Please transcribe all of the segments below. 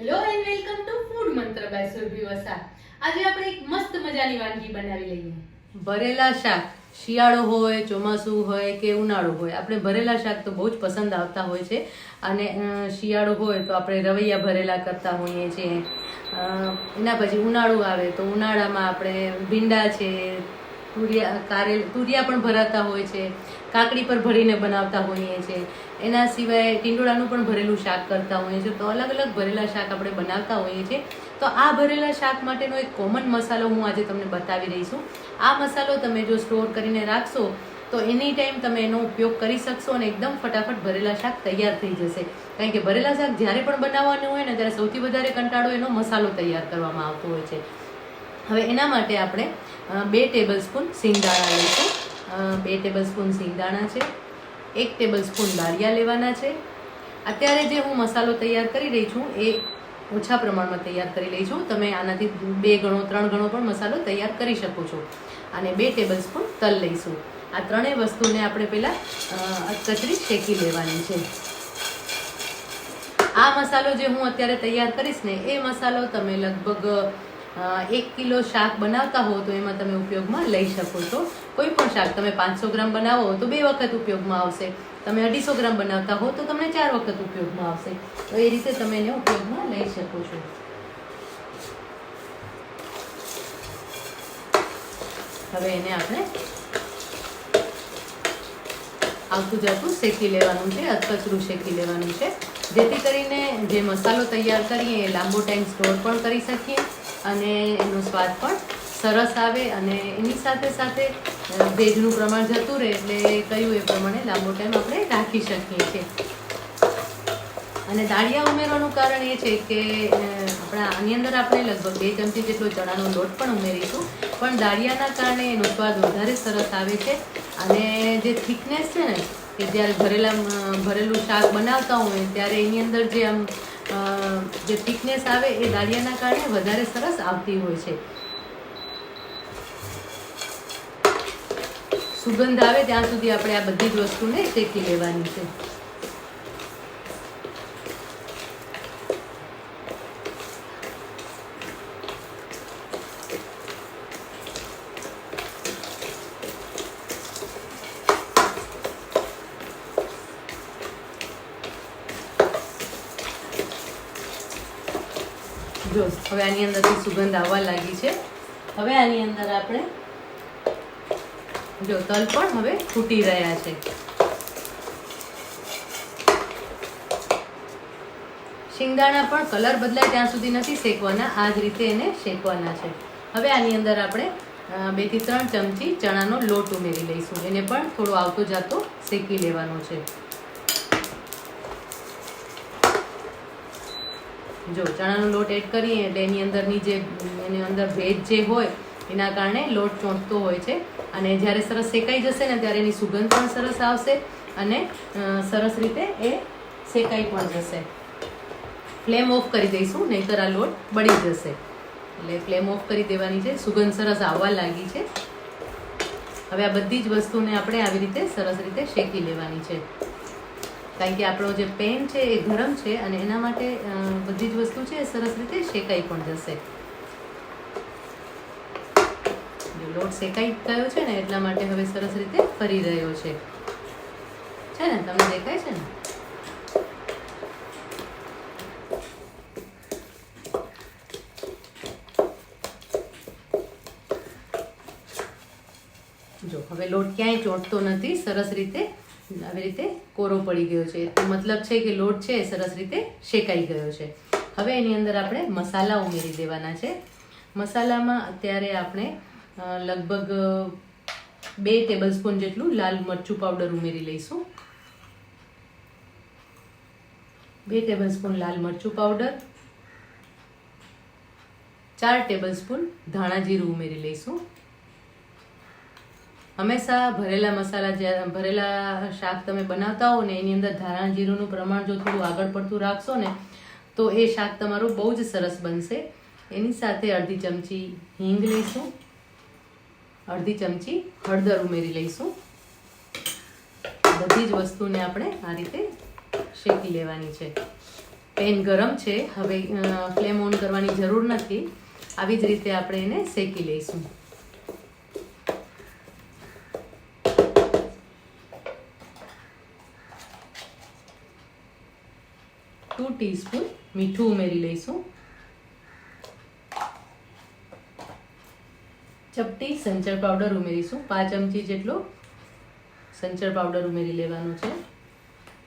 Hello and welcome to food Mantra by Surbhi Vasa આજે આપણે એક મસ્ત મજાની વાનગી બનાવી લઈએ. ભરેલા શાક. શિયાળો હોય, ચોમાસું હોય કે ઉનાળો હોય, આપણે ભરેલા શાક તો બહુ જ પસંદ આવતા હોય છે. અને શિયાળો હોય તો આપણે રવૈયા ભરેલા કરતા હોઈએ છીએ. એના પછી ઉનાળું આવે તો ઉનાળામાં આપણે ભીંડા છે તુરિયા કારેલ, તુરિયા પણ ભરાતા હોય છે, કાકડી પર ભરીને બનાવતા હોઈએ છીએ એના સિવાય ટીંડોળાનું પણ ભરેલું શાક કરતા હોઈએ છીએ તો અલગ અલગ ભરેલા શાક આપણે બનાવતા હોઈએ છીએ તો આ ભરેલા શાક માટેનો એક કોમન મસાલો હું આજે તમને બતાવી રહી છું. આ મસાલો તમે જો સ્ટોર કરીને રાખશો, તો એની ટાઈમ તમે એનો ઉપયોગ કરી શકશો અને એકદમ ફટાફટ ભરેલા શાક તૈયાર થઈ જશે. કારણ કે ભરેલા શાક જ્યારે પણ બનાવવાનું હોય ને, ત્યારે સૌથી વધારે કંટાળો એનો મસાલો તૈયાર કરવામાં આવતો હોય છે. હવે એના માટે આપણે બે ટેબલ સ્પૂન સિંગદાણા લઈશું. બે ટેબલ સ્પૂન સિંગદાણા છે. એક ટેબલ સ્પૂન દાળિયા લેવાના છે. અત્યારે જે હું મસાલો તૈયાર કરી રહી છું, એ ઓછા પ્રમાણમાં તૈયાર કરી લઈ છું. તમે આનાથી બે ગણો, ત્રણ ગણો પણ મસાલો તૈયાર કરી શકો છો. અને બે ટેબલ સ્પૂન તલ લઈશું. આ ત્રણેય વસ્તુને આપણે પહેલાં કચરી શેકી લેવાની છે. આ મસાલો જે હું અત્યારે તૈયાર કરીશ ને, એ મસાલો તમે લગભગ એક કિલો શાક બનાવતા હો તો એમાં તમે ઉપયોગમાં લઈ શકો છો. કોઈ પણ શાક તમે પાંચસો ગ્રામ બનાવો તો બે વખત ઉપયોગમાં આવશે. તમે અઢીસો ગ્રામ બનાવતા હો તો તમને ચાર વખત ઉપયોગમાં આવશે. તો એ રીતે તમે એને ઉપયોગમાં લઈ શકો છો. હવે એને આપણે આવતું જાતું શેકી લેવાનું છે, અધકચરું શેકી લેવાનું છે. જેથી કરીને જે મસાલો તૈયાર કરીએ એ લાંબો ટાઈમ સ્ટોર પણ કરી શકીએ. અને એનો સ્વાદ પણ સરસ આવે અને એની સાથે સાથે ભેજનું પ્રમાણ જતું રહે એટલે કહ્યું એ પ્રમાણે લાંબો ટાઈમ આપણે રાખી શકીએ છીએ. અને દાળિયા ઉમેરવાનું કારણ એ છે કે આપણા, આની અંદર આપણે લગભગ બે ચમચી જેટલો ચણાનો લોટ પણ ઉમેરીશું, પણ દાળિયાના કારણે એનો સ્વાદ વધારે સરસ આવે છે અને જે થિકનેસ છે ને, કે જ્યારે ભરેલા ભરેલું શાક બનાવતા હોય, ત્યારે એની અંદર જે આમ જે થિકનેસ આવે એ દાળિયાના કારણે વધારે સરસ આવતી હોય છે. સુગંધ આવે ત્યાં સુધી આપણે આ બધી જ વસ્તુને શેકી લેવાની છે. જો, હવે આની અંદરથી સુગંધ આવવા લાગી છે, હવે આની અંદર આપણે, જો, તલ પણ હવે ફૂટી રહ્યા છે. શિંગદાણા પણ કલર બદલાય ત્યાં સુધી નથી શેકવાના, આ જ રીતે એને શેકવાના છે. હવે આની અંદર આપણે બેથી ત્રણ ચમચી ચણાનો લોટ ઉમેરી લઈશું. એને પણ થોડો આવતો જાતો શેકી લેવાનો છે. જો ચણાનો લોટ એડ કરીએ એટલે એની અંદરની જે, એની અંદર ભેજ જે હોય, એના કારણે લોટ ચોંટતો હોય છે. અને જ્યારે સરસ શેકાઈ જશે ને ત્યારે એની સુગંધ પણ સરસ આવશે અને સરસ રીતે એ શેકાઈ પણ જશે. ફ્લેમ ઓફ કરી દઈશું, નહીંતર આ લોટ બળી જશે. એટલે ફ્લેમ ઓફ કરી દેવાની છે. સુગંધ સરસ આવવા લાગી છે. હવે આ બધી જ વસ્તુને આપણે આવી રીતે સરસ રીતે શેકી લેવાની છે. કારણ કે આપણો જે પેન છે એ ગરમ છે અને એના માટે બધી જ વસ્તુ છે એ સરસ રીતે શેકાઈ પણ જશે. લોટ શેકાઈ ગયો છે ને, એટલા માટે હવે સરસ રીતે ફરી રહ્યો છે. છે ને? તમને દેખાય છે ને? જો, હવે લોટ ક્યાંય ચોંટતો નથી, સરસ રીતે આવી રીતે કોરો પડી ગયો છે. તો મતલબ છે કે લોટ છે સરસ રીતે શેકાઈ ગયો છે. હવે એની અંદર આપણે મસાલા ઉમેરી દેવાના છે. મસાલામાં અત્યારે આપણે લગભગ બે ટેબલ સ્પૂન જેટલું લાલ મરચું પાવડર ઉમેરી લઈશું. બે ટેબલ સ્પૂન લાલ મરચું પાવડર ચાર ટેબલ સ્પૂન ધાણા જીરું ઉમેરી લઈશું. હંમેશા ભરેલા મસાલા જે, ભરેલા શાક તમે બનાવતા હો ને, એની અંદર ધાણા જીરુંનું પ્રમાણ જો થોડું આગળ પડતું રાખશો ને, તો એ શાક તમારું બહુ જ સરસ બનશે. એની સાથે અડધી ચમચી હિંગ લઈશું. અડધી ચમચી હળદર ઉમેરી લઈશું. બધી જ વસ્તુને આપણે આ રીતે શેકી લેવાની છે. પેન ગરમ છે. હવે ફ્લેમ ઓન કરવાની જરૂર નથી. આવી જ રીતે આપણે એને શેકી લઈશું. ટુ ટીસ્પૂન મીઠું ઉમેરી લઈશું ચપટી સંચર પાવડર ઉમેરીશું પાંચ ચમચી જેટલો સંચર પાવડર ઉમેરી લેવાનું છે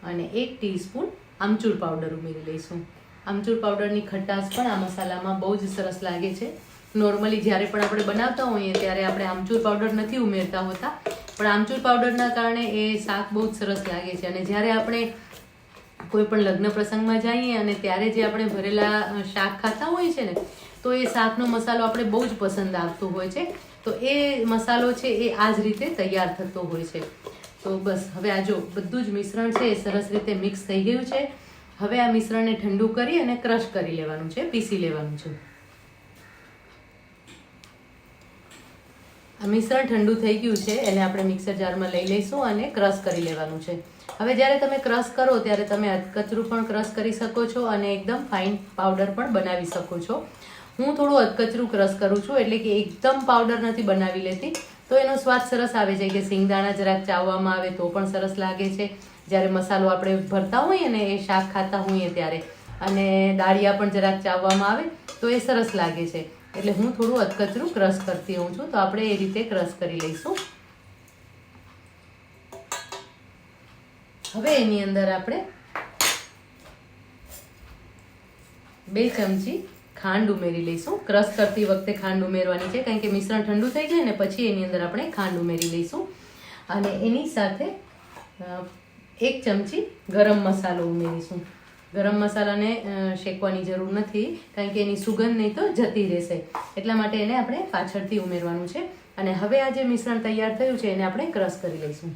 અને એક ટીસ્પૂન આમચૂર પાવડર ઉમેરી લઈશું આમચૂર પાવડરની ખટાશ પણ આ મસાલામાં બહુ જ સરસ લાગે છે નોર્મલી જ્યારે પણ આપણે બનાવતા હોઈએ ત્યારે આપણે આમચૂર પાવડર નથી ઉમેરતા હોતા પણ આમચૂર પાવડરના કારણે એ શાક બહુ જ સરસ લાગે છે અને જ્યારે આપણે કોઈ પણ લગ્ન પ્રસંગમાં જઈએ અને ત્યારે જે આપણે ભરેલા શાક ખાતા હોઈએ છે ને, તો એ શાકનો મસાલો આપણે બહુ જ પસંદ આવતો હોય છે. તો એ મસાલો છે એ આ જ રીતે તૈયાર થતો હોય છે. તો બસ, હવે આ જો બધું જ મિશ્રણ છે એ સરસ રીતે મિક્સ થઈ ગયું છે. હવે આ મિશ્રણને ઠંડુ કરી અને ક્રશ કરી લેવાનું છે, પીસી લેવાનું છે. આ મિશ્રણ ઠંડુ થઈ ગયું છે, એને આપણે મિક્સર જારમાં લઈ લઈશું અને ક્રશ કરી લેવાનું છે. હવે જ્યારે તમે ક્રશ કરો, ત્યારે તમે અધકચરું પણ ક્રશ કરી શકો છો અને એકદમ ફાઇન પાવડર પણ બનાવી શકો છો. હું થોડું અધકચરું ક્રશ કરું છું, એટલે કે એકદમ પાવડર નથી બનાવી લેતી. તો એનો સ્વાદ સરસ આવે છે કે સિંગદાણા જરાક ચાવવામાં આવે તો પણ સરસ લાગે છે. જ્યારે મસાલો આપણે ભરતા હોઈએ ને, એ શાક ખાતા હોઈએ ત્યારે. અને દાળિયા પણ જરાક ચાવવામાં આવે તો એ સરસ લાગે છે. એટલે હું થોડું અધકચરું ક્રશ કરતી હોઉં છું, તો આપણે એ રીતે ક્રશ કરી લઈશું. હવે એની અંદર આપણે બે ચમચી ખાંડ ઉમેરી લઈશું. ક્રશ કરતી વખતે ખાંડ ઉમેરવાની છે, કારણ કે મિશ્રણ ઠંડુ થઈ જાય ને પછી એની અંદર આપણે ખાંડ ઉમેરી લઈશું. અને એની સાથે એક ચમચી ગરમ મસાલો ઉમેરીશું. ગરમ મસાલાને શેકવાની જરૂર નથી, કારણ કે એની સુગંધ નહીં તો જતી રહેશે. એટલા માટે એને આપણે પાછળથી ઉમેરવાનું છે. અને હવે આ જે મિશ્રણ તૈયાર થયું છે, એને આપણે ક્રશ કરી લઈશું.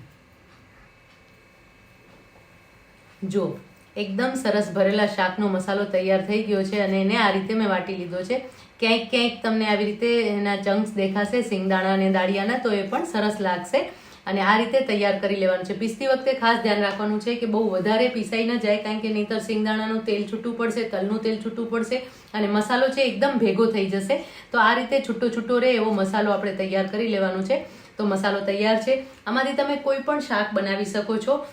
જો, એકદમ સરસ ભરેલા શાકનો મસાલો તૈયાર થઈ ગયો છે અને એને આ રીતે મેં વાટી લીધો છે. ક્યાંક ક્યાંક તમને આવી રીતે એના ચંક્સ દેખાશે, સિંગદાણા અને દાળિયાના, તો એ પણ સરસ લાગશે. અને આ રીતે તૈયાર કરી લેવાનું છે. પીસતી વખતે ખાસ ધ્યાન રાખવાનું છે કે બહુ વધારે પીસાઈ ન જાય, કારણ કે નહીંતર સિંગદાણાનું તેલ છૂટું પડશે, તલનું તેલ છૂટું પડશે અને મસાલો છે એકદમ ભેગો થઈ જશે. તો આ રીતે છૂટો છૂટો રહે એવો મસાલો આપણે તૈયાર કરી લેવાનો છે. તો મસાલો તૈયાર છે. આમાંથી તમે કોઈ પણ શાક બનાવી શકો છો.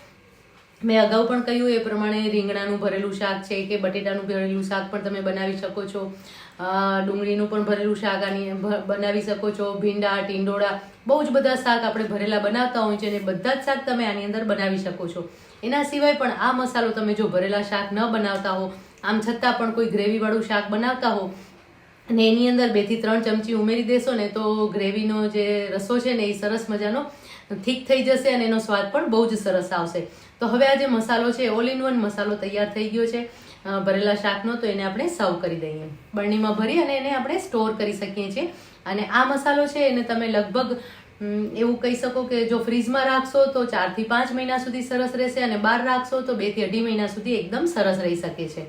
મેં અગાઉ પણ કહ્યું એ પ્રમાણે રીંગણાનું ભરેલું શાક છે કે બટેટાનું ભરેલું શાક પણ તમે બનાવી શકો છો. ડુંગળીનું પણ ભરેલું શાક આની બનાવી શકો છો. ભીંડા, ટીંડોળા, બહુ જ બધા શાક આપણે ભરેલા બનાવતા હોય છે અને બધા જ શાક તમે આની અંદર બનાવી શકો છો. એના સિવાય પણ આ મસાલો તમે જો ભરેલા શાક ન બનાવતા હો, આમ છતાં પણ કોઈ ગ્રેવીવાળું શાક બનાવતા હો, અને એની અંદર બેથી ત્રણ ચમચી ઉમેરી દેશો ને તો ગ્રેવીનો જે રસો છે ને એ સરસ મજાનો થીક થઈ જશે અને એનો સ્વાદ પણ બહુ જ સરસ આવશે. તો હવે આ જે મસાલો છે ઓલ ઇન વન મસાલો તૈયાર થઈ ગયો છે. ભરેલા શાકનો, તો એને આપણે સર્વ કરી દઈએ. બરણીમાં ભરી અને એને આપણે સ્ટોર કરી શકીએ છીએ. અને આ મસાલો છે, એને તમે લગભગ એવું કહી શકો કે જો ફ્રીજમાં રાખશો, તો ચારથી પાંચ મહિના સુધી સરસ રહેશે અને બહાર રાખશો, તો બેથી અઢી મહિના સુધી એકદમ સરસ રહી શકે છે.